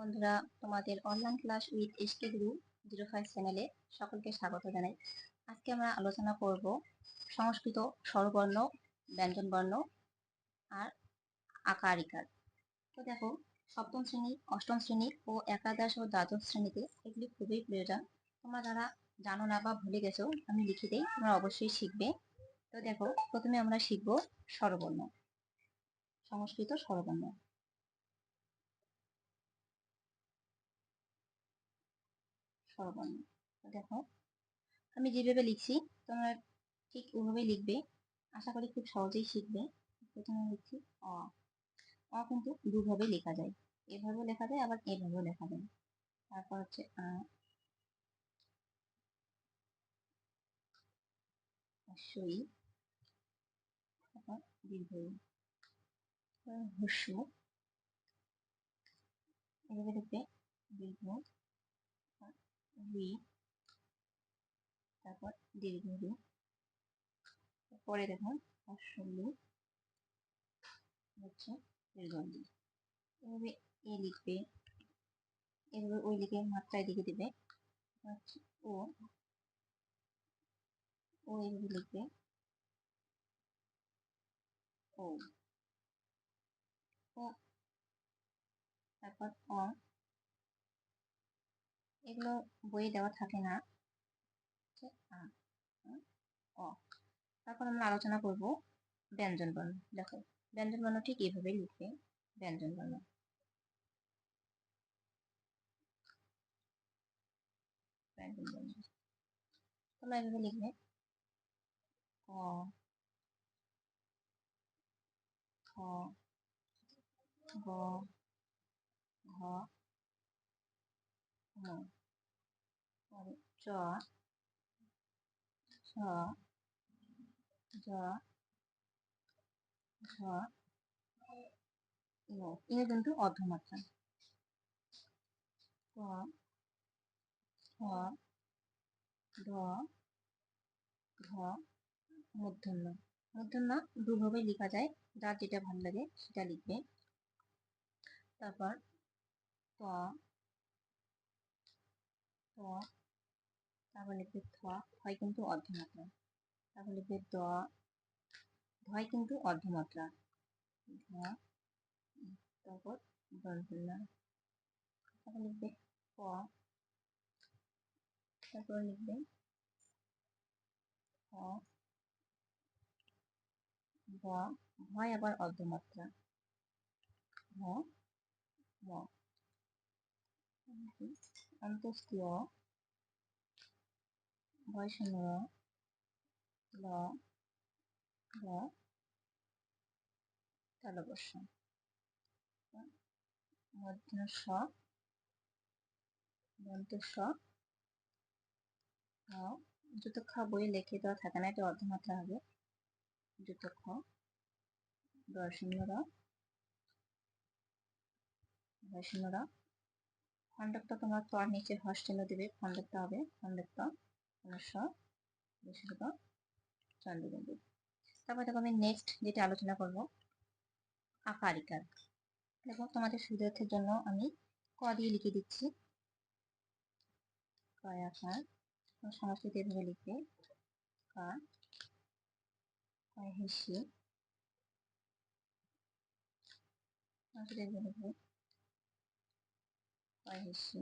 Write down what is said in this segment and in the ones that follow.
বন্ধুরা, তোমাদের online class with SK Guru zero five চ্যানেলে সকলকে স্বাগত জানাই। আজকে আমরা আলোচনা করব সংস্কৃত স্বরবর্ণ, ব্যঞ্জনবর্ণ আর আকারিকার তো দেখো, সপ্তম শ্রেণি, অষ্টম শ্রেণি ও একাদশ ও দ্বাদশ শ্রেণীতে এগুলি খুবই প্রয়োজন তোমরা যারা জানো না বা ভুলে গেছো, আমি লিখে দিই, তোমরা অবশ্যই শিখবে। তো দেখো, প্রথমে আমরা শিখব স্বরবর্ণ, সংস্কৃত স্বরবর্ণ। স্বরবর্ণ দেখো, আমি যেভাবে লিখছি, তোমরা ঠিক ওইভাবেই লিখবে। আশা করি খুব সহজেই শিখবে। প্রথমে লিখছি অ। অ কিন্তু দুভাবে লেখা যায়। এভাবেও লেখা যায়, আবার এভাবেও লেখা যায়। তারপর হচ্ছে আ। সই দীর্ঘ। হস্য। এভাবে লিখবে দীর্ঘ। ভি, তারপর দীর্ঘ পরে দেখুন অশ্বলু হচ্ছে দীর্ঘ এভাবে এ লিখবে, এভাবে ওই লিখে মাত্রায় লিখে দেবে ও ও এভাবে লিখবে ও, তারপর অ এগুলো বইয়ে দেওয়া থাকে না অ তারপর আমরা আলোচনা করব ব্যঞ্জন বর্ণ দেখো ব্যঞ্জন বর্ণ ঠিক এইভাবে লিখবে ব্যঞ্জন বর্ণ ব্যঞ্জন লিখবে খ গ ঘ চ ছ জ ঝ ইয়ে কিন্তু অর্ধমাত্রা ক খ গ ঘ মূর্ধন্য মূর্ধন্য দুভাবে লেখা যায় যার যেটা ভালো লাগে সেটা লিখবে তারপর ত ত তারপর লিখবে থ হয় কিন্তু অর্ধমাত্রা। তারপর লিখবে দ, ধয় কিন্তু অর্ধমাত্রা। ধ, তারপর দন্তন্য তারপর লিখবে তারপর লিখবে ভয় আবার অর্ধমাত্রা। অন্তস্তীয় বয়শূন্য ল ল তালবর্ষ মধ্য স দন্ত স জুত খ বই লেখে দেওয়া থাকে না, এটা অর্ধমাত্রা হবে। জুত খ, দর্শন্য র। দর্শন্য র। খণ্ডকটা তোমার তর নিচে হস চিহ্ন দেবে, খণ্ডকটা হবে, খণ্ডকটা। স বিশুদ্ধ চন্দ্রবিন্দু তারপর দেখো আমি নেক্সট যেটা আলোচনা করব, আকারিকার। দেখো তোমাদের সুবিধার্থের জন্য আমি ক দিয়ে লিখে দিচ্ছি। কয় আকার। সংস্কৃত এভাবে লিখবে। কা কয় হেসি। সংস্কৃত এভাবে লিখবে। কয় হেসি।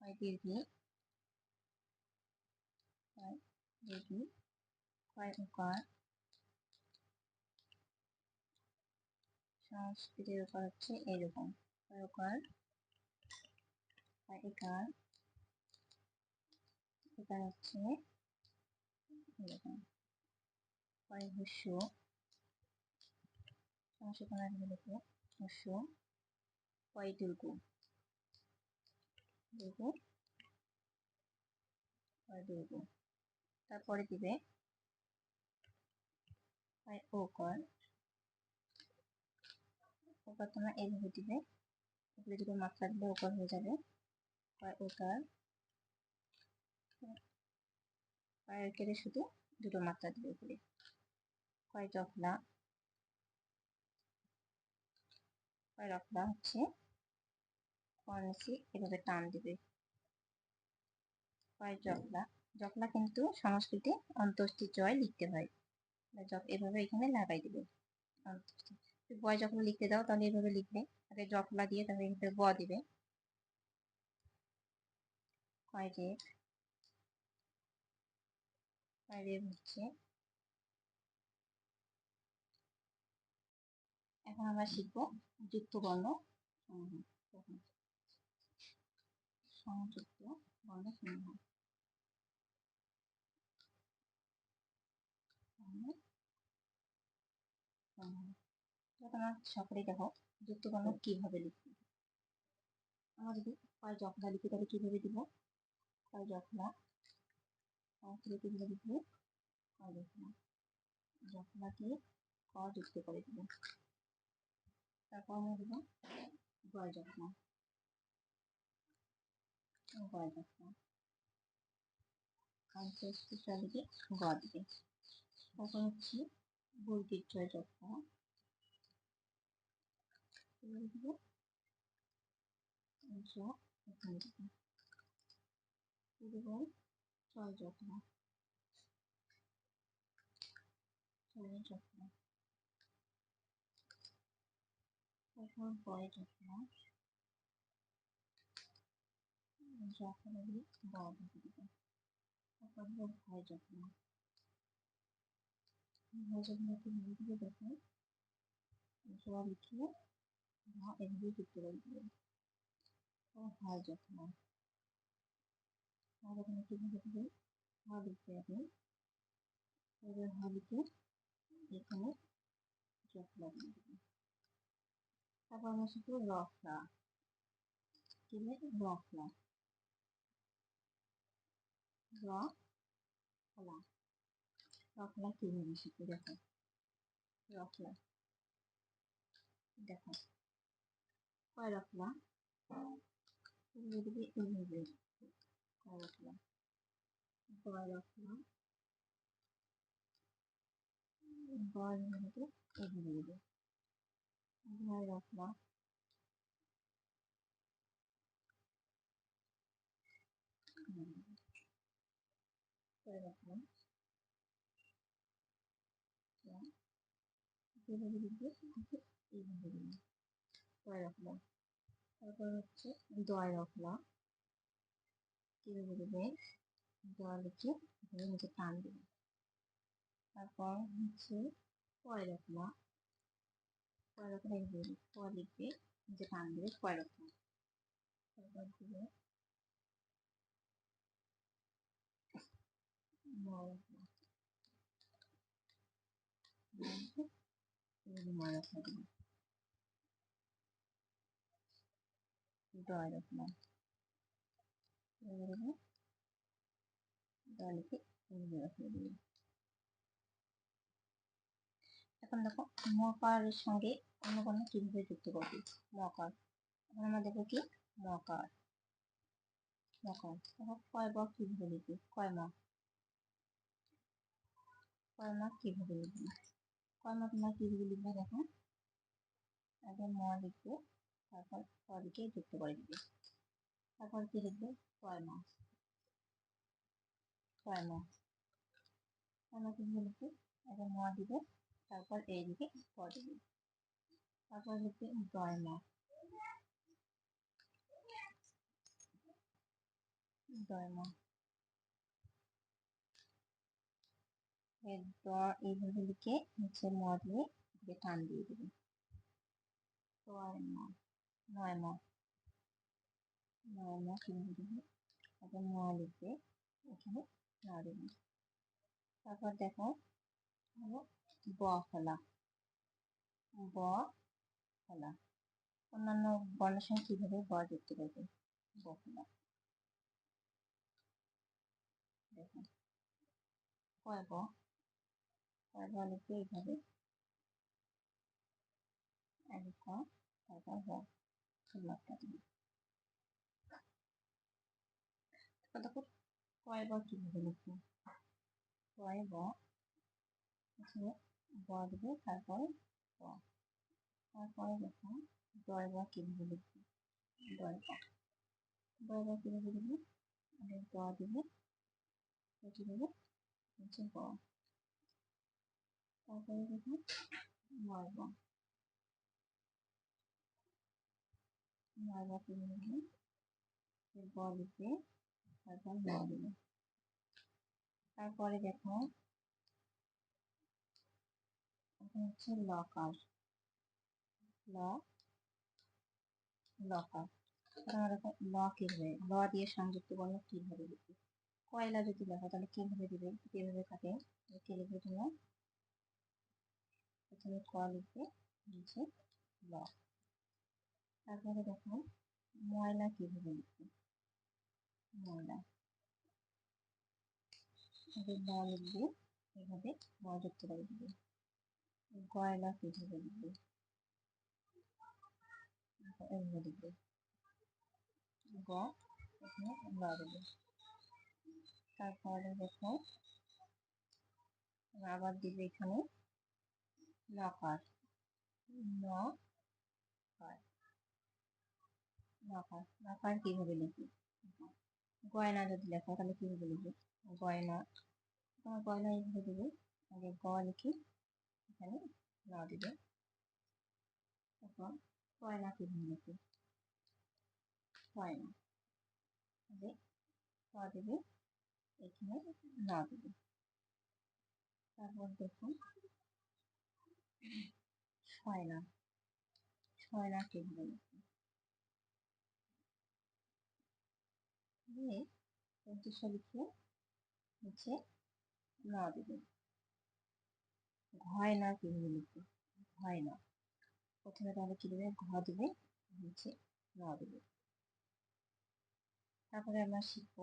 কয় দীর্ঘি কয় উকার সংস্কৃতের উপর হচ্ছে এরকম কয় উকার একার একার হচ্ছে এরকম কয় হুস্য সংশোধনার লিখে হুস্য কয় দুর্গু দুর্গু কয় দুর্গু তারপরে দিবে কয় ওকর ওকর তোমরা এইভাবে দিবে। এগুলো দুটো মাত্রা দিলে ওকর হয়ে যাবে। কয় ওকার কয়ের কেটে শুধু দুটো মাত্রা দিবে এগুলি কয় জফলা কয় রফলা হচ্ছে? কর্নিসি এভাবে টান দিবে। কয় জফলা জফলা কিন্তু সংস্কৃতে অন্তষ্টি জয় লিখতে হয়। এভাবে এখানে লাগাই দিবে। বয় যখন লিখতে দাও, তাহলে এভাবে লিখবে। আগে জফলা দিয়ে তাহলে এখানে ব দিবে। কয় রেপ কয় রেপ হচ্ছে এখন আমরা শিখব যুক্ত বর্ণ সংযুক্ত বর্ণ সমূহ তোমরা সকলেই দেখো যুক্ত বর্ণ কীভাবে লিখবে। আমরা যদি কয় জখলা লিখি তাহলে কীভাবে দিব? কয় জখলা কীভাবে লিখব ক যুক্ত করে দিব। তারপর আমরা দেবো গয় যত্ন গয় যত্ন আনসেস্টিটা দিকে গ দিকে তারপর হচ্ছে বৈদিক জয় যত্ন দেবো এখানে দেবো দেবো ছয় যত্ন যত্ন তারপর বয় যত্ন বয় দিব তারপর ভয় যত্ন ভয় যত্নকে নিয়ে দিয়ে লিখিয়ে ভা এভাবে যুক্ত করে দিবেন ভয় যত্ন ভয় যত্ন কীভাবে দেবেন ভা লিখতে আপনি এবার ভা লিখে এখানে যত্ন দিয়ে দেবেন তারপর আমরা শিখব রফলা। কি রফলা। রফলা। রফলা কীভাবে শিখব দেখো। রফলা। দেখো। কয় রফলা দিবি এইভাবে কয় রফলা কয় রফলা বয় এইভাবে দিবে ভয় রাখলা করে রাখলাম তারপর হচ্ছে দয় রাখলাম কীভাবে দেবে দয়া লিখে এভাবে নিচে টান দেবে। তারপর হচ্ছে পয় রাখলাম পয় রাখলাম এইভাবে পয় লিখবে নিচে টান দেবে পয় রাখলাম তারপর দিবে ময় দিবে দয় রাখলাম দয়কে রাখিয়ে দিবে এখন দেখো মকারের সঙ্গে অন্য কোনো কীভাবে যুক্ত করবি মকার এখন আমরা দেখব কি মকার মকার দেখো কয় বা কীভাবে লিখবি কয় মা কয় মা কীভাবে লিখবি কয় মা তোমরা কীভাবে লিখবে দেখো আগে ম লিখবে তারপর পদিকে যুক্ত করে দিবে। তারপর কি লিখবে? কয় মা কয় মা কয় মা কীভাবে লিখবে আগে ম দিবে, তারপর এই দিকে ক দিবে। তারপর লিখবে দয় মা। দয় মা। এইভাবে লিখে নিচে ম দিয়ে টান দিয়ে দেবে। ছয় মা। নয় নয় মা কীভাবে দেবে তারপর ম লিখবে এখানে না দেবে তারপর দেখো হলো ব ফলা ব ফলা অন্যান্য বর্ণের সঙ্গে কীভাবে ব যুক্ত করবে ব ফলা দেখো কয় ব কয় ব লিখবে এইভাবে এক ক তারপর ব লটটা দিবে দেখো কয় ব কীভাবে লিখবে? কয় ব ব দেবে তারপরে তারপরে দেখো দয় বা কীভাবে লিখবি? দয় বা দয় বা কীভাবে লিখবি? আগে দ দিবে কি দেবে হচ্ছে গ। তারপরে দেখো, নয় বা নয় বা কীভাবে লিখবি গ লিখবে তারপর ন দিবে তারপরে দেখো হচ্ছে লকার লকার ল কীভাবে ল দিয়ে সংযুক্ত বর্ণ কীভাবে লিখবে কয়লা যদি লেখো তাহলে কীভাবে দিবে কীভাবে থাকে কে লিখবে তোমরা প্রথমে ক লিখবে নিচে ল তারপরে দেখো ময়লা কীভাবে লিখবে ময়লা। লিখবে এভাবে দিবে। গয়লা কীভাবে লিখবে এভাবে লিখবে দেবে। তারপরে দেখো আবার দিবে এখানে নকার ন নকার নকার কীভাবে লিখবে? গয়না যদি লেখো, তাহলে কীভাবে লিখবে? গয়না গয়না এইভাবে দেবে। আগে গ লিখে, এখানে ন দিবে। তখন গয়না কীভাবে লিখবে? গয়না, আগে ক দেবে, এখানে ন দেবে। তারপর দেখুন ছয়না ছয়না কীভাবে লিখবে? দিয়ে উদ্দেশ্য লিখে নিচে ন দেবে ঘয় না কীভাবে লিখবে? ঘয় না। প্রথমে তাহলে কি দেবে ঘ দেবে নিচে ন দেবে তারপরে আমরা শিখব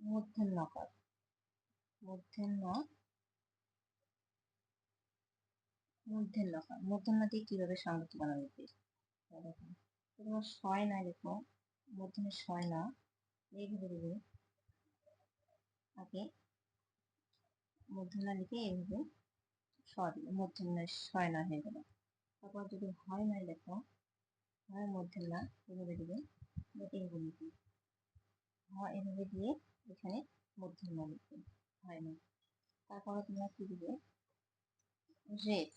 মূর্ধন্যকর মূর্ধন্য মূর্ধন্যকর মূর্ধন্য দিয়ে কীভাবে বানানো যাবে দেখুন তোমার ছয় না লিখো মধ্যমে ছয় না। এইভাবে দেবে আগে মধ্যমা লিখে এইভাবে স দিবে মধ্যমা ছয় না হয়ে গেল। তারপর যদি হয় না লেখো, হয় মধ্যম এভাবে দিবে এইভাবে লিখবে হয় এভাবে দিয়ে এখানে মধ্যম লিখবে, হয় না। তারপরে তোমরা কি দিবে? রেফ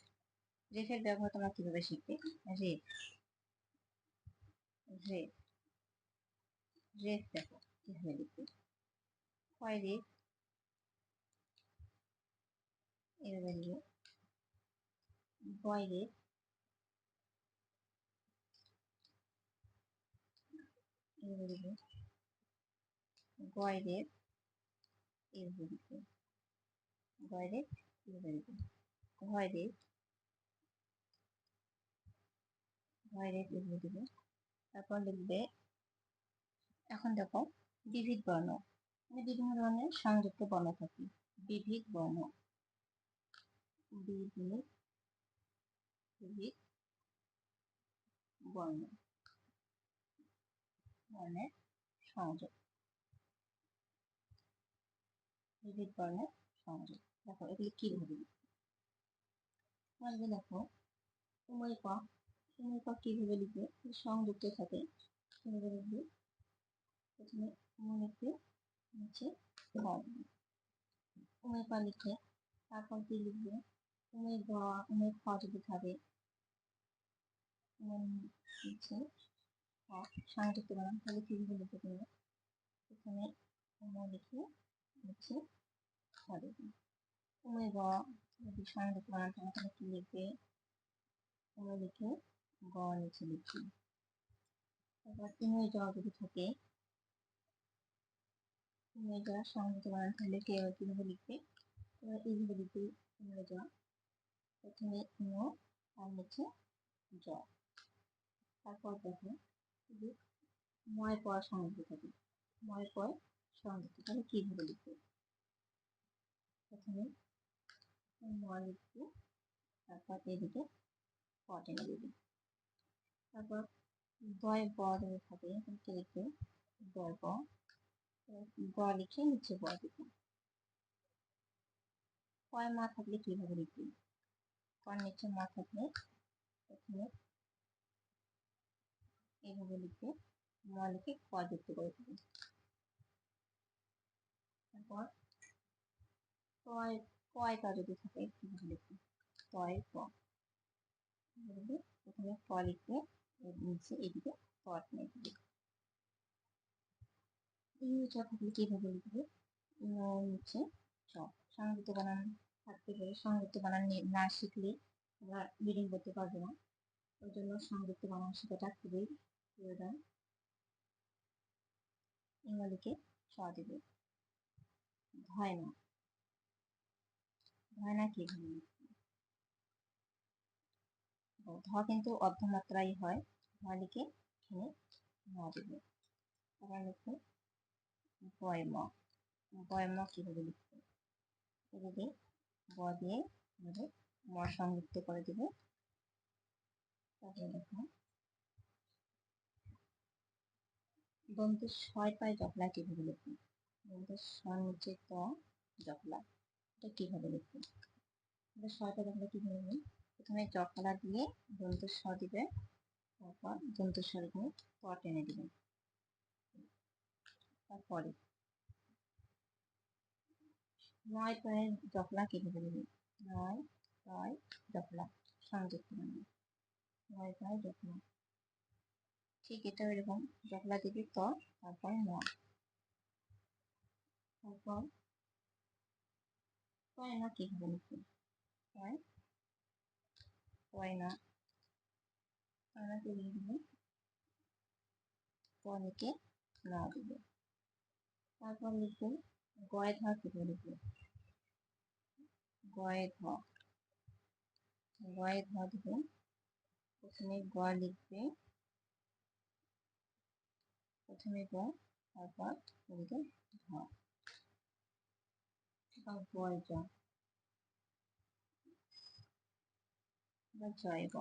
রেফের ব্যবহার তোমরা কীভাবে শিখবে? রেফ রেফ রেফ দেখো কীভাবে লিখবে কয় রেফ এভাবে লিখবে বয় রেফ এভাবে লিখবে গয় রেফ এভাবে লিখবে গয় রেফ এভাবে লিখবে ঘয় রেফ ঘয় রেফ এভাবে দিবে তারপর লিখবে এখন দেখো, বিবিধ বর্ণ। মানে বিভিন্ন ধরনের সংযুক্ত বর্ণ থাকে। বিবিধ বর্ণ। বর্ণ। বর্ণের সংযোগ। বিবিধ বর্ণের সংযোগ। দেখো, এগুলি কীভাবে তাহলে দেখো উময় ক উময় ক কীভাবে লিখবে? সংযুক্ত থাকে। কীভাবে প্রথমে লিখবে নিচে উময় ক লিখে, তারপর কি লিখবে? উময় গ উময় খ যদি থাকে নিচে সংযুক্ত বানান তাহলে লিখবে তুমি এখানে উময় লিখে নিচে খ দেবে উময় গ যদি সংযুক্ত তাহলে কি লিখবে? উময় লিখে গ নিচে লিখবে। তারপর উময় জ যদি থাকে উময় জ সংযুক্ত বানান তাহলে কে কীভাবে লিখবে? এবার এইভাবে লিখবে উময় জ প্রথমে উম আর নিচে জ। তারপর দেখো যে ময় পর সংযুক্ত থাকে। ময় পর সংযুক্ত তাহলে কীভাবে লিখবে? প্রথমে ময় লিখবে, তারপর এদিকে প টেনে দেবে। তারপর দয় ব যদি থাকে লিখবে দয় ব। গ লিখে নিচে ব দিবে। কয় মা থাকলে কীভাবে লিখবে? কর নিচে মা থাকলে প্রথমে এইভাবে লিখবে ম লিখে ক যুক্ত করে দেবে। তারপর কয় কয়টা যদি থাকে কীভাবে লিখবে? কয় ক প্রথমে ক লিখবে নিচে এদিকে পট নিয়ে দিবে। ইংরেজিটা থাকলে কীভাবে লিখবে নিচে চ সংযুক্ত বানান থাকতে গেলে সংযুক্ত বানান না শিখলে আমরা রিডিং করতে পারব না। ওই জন্য সংযুক্ত বানান শেখাটা খুবই প্রয়োজন। ইংরাজিকে ছ দেবে। ধয় না। ধয় না কীভাবে ধ কিন্তু অর্ধমাত্রাই হয়। ধলিকে এখানে ন দেবে। তারপর লিখবে বয়ম বয়ম কীভাবে লিখবে এভাবে ব দিয়ে আমাদের ম সংযুক্ত করে দেবে তারপরে দেখো দন্তের ছয় পায় জকলা কীভাবে লিখবে দন্তের ছয় নিচে ত জকলা এটা কীভাবে লিখবে এটা ছয়টা জকলা কীভাবে লিখবে প্রথমে জকলা দিয়ে দন্ত স দিবে তারপর দন্ত স্বর দিয়ে প টেনে দিবেন তারপরে। নয় পয়ের জকলা কীভাবে দেবে নয় ছয় জকলা সংযুক্ত মানে নয় ছয় জকলা ঠিক এটা এরকম জকলা দিবি ত তারপর ন তারপর কয় না কীভাবে লিখবে কয় কয় না পনিকে না দিবে। তারপর লিখবে গয় ধ কীভাবে লিখবে? গয়ে ধ। গয়ে প্রথমে গ লিখবে। প্রথমে গ, তারপর লিখবে ধ। জ। বা জয় গ।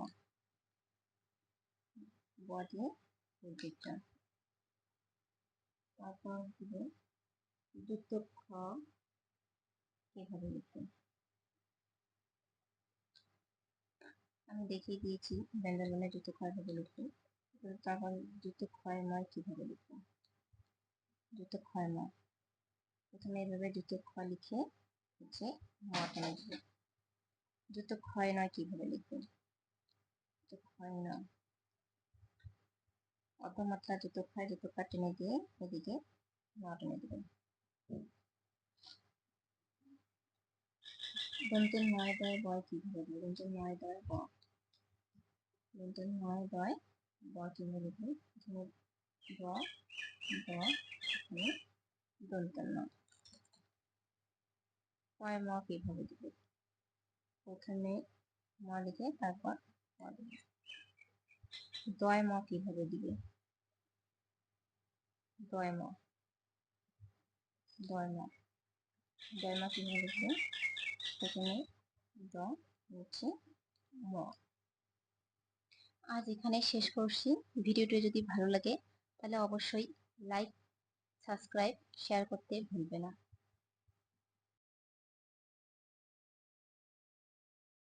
তারপর দিবে যুক্ত খ কীভাবে লিখবে আমি দেখিয়ে দিয়েছি ব্যঞ্জনবর্ণের যুক্ত ক্ষয় ভাবে লিখবে তারপর যুক্ত ক্ষয় নয় কীভাবে লিখবে যুক্ত ক্ষয় নয় প্রথমে এভাবে যুক্ত খ লিখে হচ্ছে লিখবে যুক্ত ক্ষয় নয় কীভাবে লিখবে যুক্ত ক্ষয় নয়। অর্ধমাত্রা যুক্ত ক্ষয় টেনে দিয়ে এদিকে মটনে দেবেন। দন্তের নয় দয় বয় কীভাবে দন্তের নয় দয় ব দন্তের নয় দয় ব কীভাবে লিখবে এখানে ব ব এখানে দন্তের নয় কয় ম কীভাবে দিবে? প্রথমে ম লিখে তারপর দয় ম কীভাবে দিবে? দয় ম দয় ম দয় ম কীভাবে লিখবে প্রথমে দ হচ্ছে ম আজ এখানে শেষ করছি। ভিডিওটি যদি ভালো লাগে, তাহলে অবশ্যই লাইক সাবস্ক্রাইব শেয়ার করতে ভুলবে না।